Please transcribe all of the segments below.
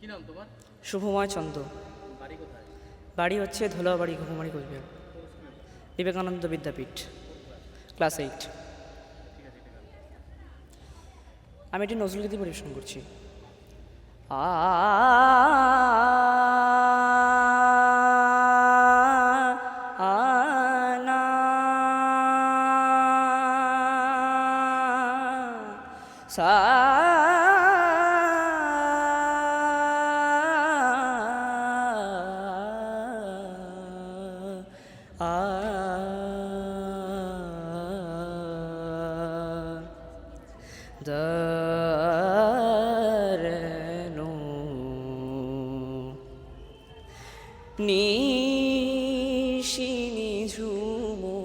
কি নাম তোমার শুভময় চন্দ বাড়ি কোথায় বাড়ি হচ্ছে ধোলাবাড়ি ঘুঘুমারি কোচবিহার বিবেকানন্দ বিদ্যাপীঠ ক্লাস এইট আমি একটি নজরুলগীতি পরিবেশন করছি আ আ না সা দারনু। নিশিনি ঝুমো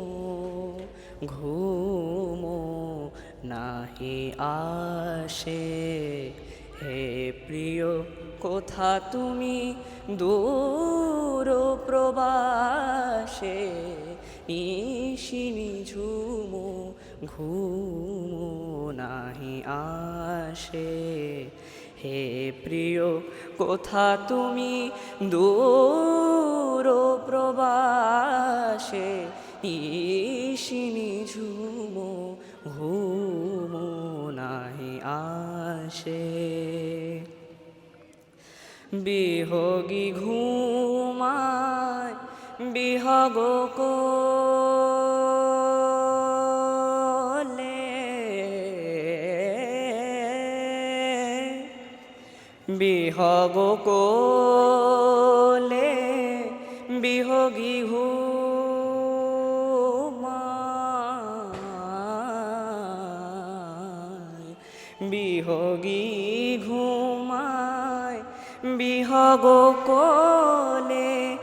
ঘুমো নাহি আসে। হে প্রিয়, কোথা তুমি দূর প্রবাসে? নিশিনি ঝুমো ঘুমো নাহি আসে। হে প্রিয়, কোথা তুমি দূর প্রবাসে? ইসিনি বিহগি ঘুমায় বিহগ কোলে। বিহগ কোলে বিহগি ঘুমায় বিহগি ঘুমায়। বিহগ কোলে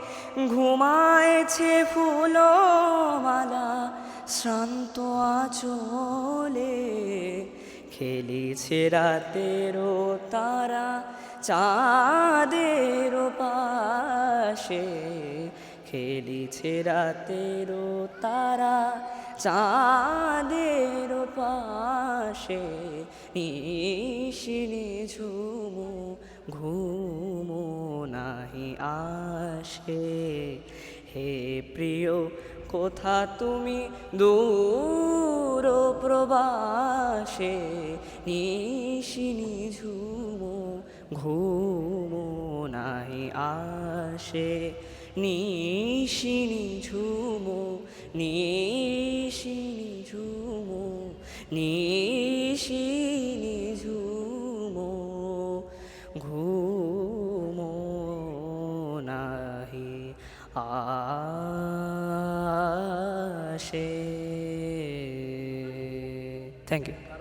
ঘুমায়ছে ফুলমালা, শ্রান্ত আচলে খেলিছে রাতেরও তারা, চাঁদের পাশে খেলিছে রাতেরও তারা, চাঁদের পাশে নিশিনি ঝুমু নাহি আসে। হে প্রিয়, কোথা তুমি দূর প্রবাসে? নিশিনি ঝুমো ঘুমো নাই আসে। নিশিনি ঝুমো নিশিনি ঝুমো নিশিনি আসে থ্যাংক ইউ